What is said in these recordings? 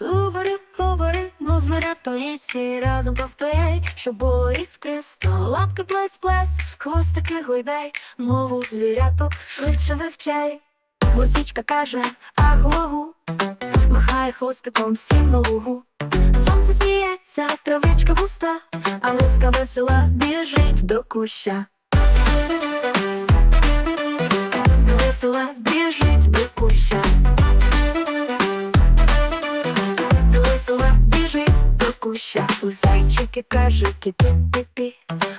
Говори, говори, мов по лісі, разом повторяй, що було іскристо, лапки плес-плес, хвостики гойдай, мову звіряток швидше вивчай. Лисичка каже, агу-агу, махає хвостиком всім на лугу. Сонце сміється, травичка густа, а лиска весела біжить до куща. Весела біжить до куща. У зайчики каже кіпі-пі-пі.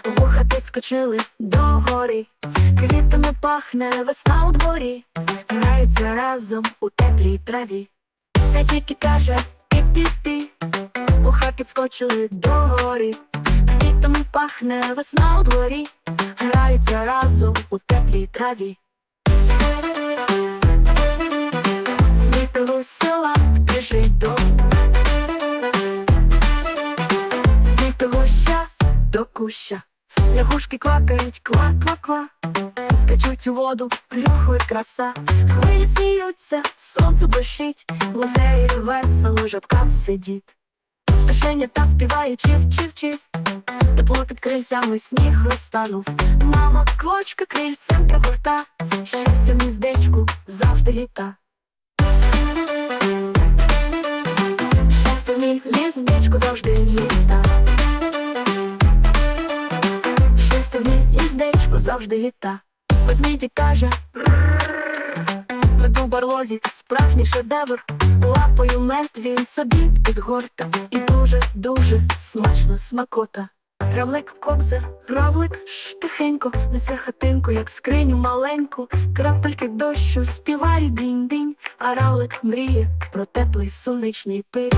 Вуха підскочили до гори. Квітами пахне весна у дворі. Граються разом у теплій траві. Зайчики каже пі-пі-пі. Вуха підскочили до гори. Квітами пахне весна у дворі. Граються разом у теплій траві. Лягушки квакають, ква-ква-ква. Скачуть у воду, плюхує краса. Хвилі сміються, сонце блищить. Лазеє весело жабкам сидіть. Пишення та співає чив-чив-чив Тепло під крильцями сніг розтанув. Мама квочка крильцем пригорта Щастя в гніздечку завжди літа. Щастя в гніздечку завжди літа завжди літа Ведмідь каже Меду барлозі справжній шедевр Лапою мед він собі підгортав І дуже-дуже смачно смакота Равлик кобзар, равлик ж тихенько Несе хатинку, як скриню маленьку Крапельки дощу співають дінь-дінь А равлик мріє про теплий сонячний пир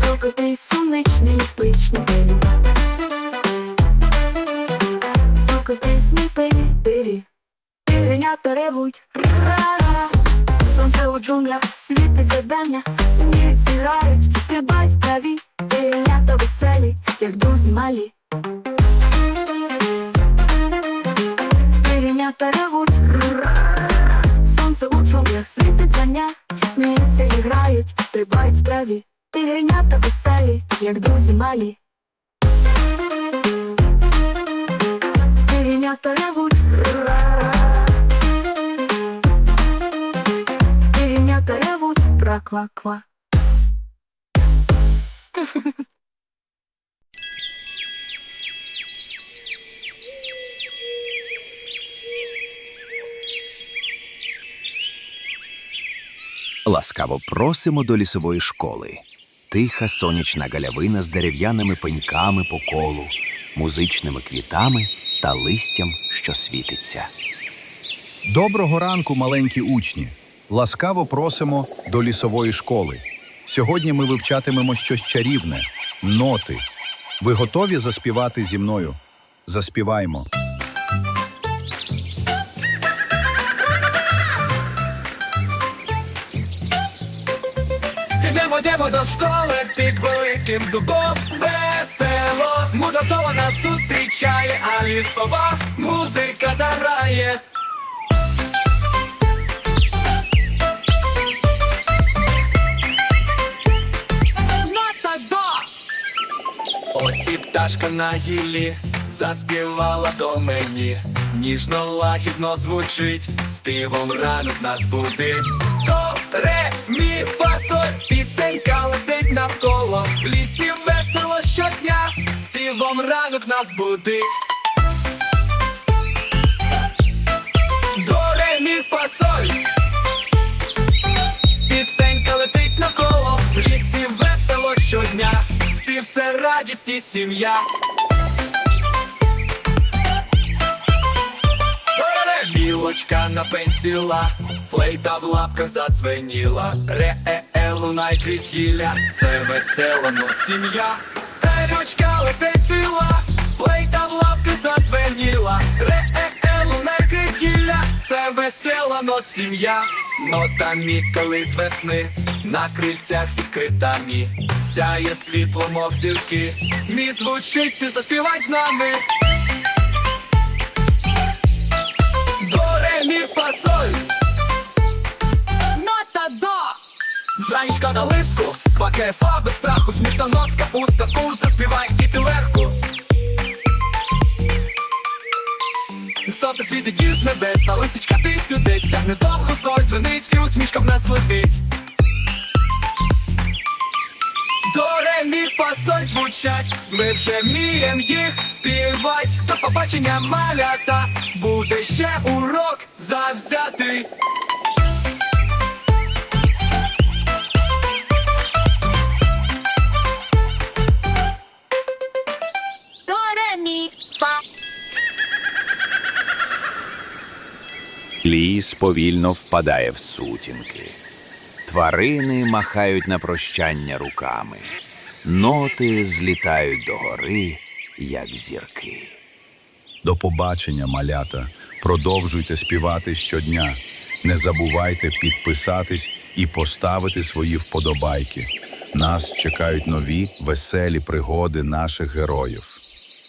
Про теплий сонячний пичний пир ревуть. Сонце у джунглях світить задання Сміються, грають, співають траві Тигренята веселі, як друзі малі. Тигренята ревуть. Сонце у джунглях світить зання Сміються і грають, стрибають в траві. Тигренята веселі, як друзі малі. Тигренята ревуть ква-ква-ква Ласкаво просимо до лісової школи. Тиха сонячна галявина з дерев'яними пеньками по колу, музичними квітами та листям, що світиться. Доброго ранку, маленькі учні! Ласкаво просимо до лісової школи. Сьогодні ми вивчатимемо щось чарівне ноти. Ви готові заспівати зі мною? Заспіваймо. Ідемо, йдемо до школи під великим дубом Весело, мудра сова нас зустрічає, а лісова музика заграє. Ось і пташка на гіллі заспівала до мені. Ніжно лагідно звучить, співом ранок нас будить. До ре, мі, фа, соль, пісенька летить навколо. В лісі весело щодня, співом ранок нас будить. Спів радість і сім'я. Білочка Білочка напенсіла, флейта в лапках задзвеніла, ре е е лунай крізь гілля, це весела но сім'я. Весела но сім'я. Нота мі колись весни, на крильцях із критами, сяє світло, мов зірки. Мі звучить, ти заспівай з нами. До мі фа соль. Нота до. Жанічка на лиску, квакає фа без страху, смішна нотка, уста кур, заспівай і ти легко. Сонце світить із небес, а лисичка пісню десь тягне довго соль, дзвенить і усмішка в нас летить. До ремі фасоль звучать, ми вже вмієм їх співать. До побачення малята, буде ще урок завзятий. Ліс повільно впадає в сутінки. Тварини махають на прощання руками. Ноти злітають догори, як зірки. До побачення, малята. Продовжуйте співати щодня. Не забувайте підписатись і поставити свої вподобайки. Нас чекають нові веселі пригоди наших героїв.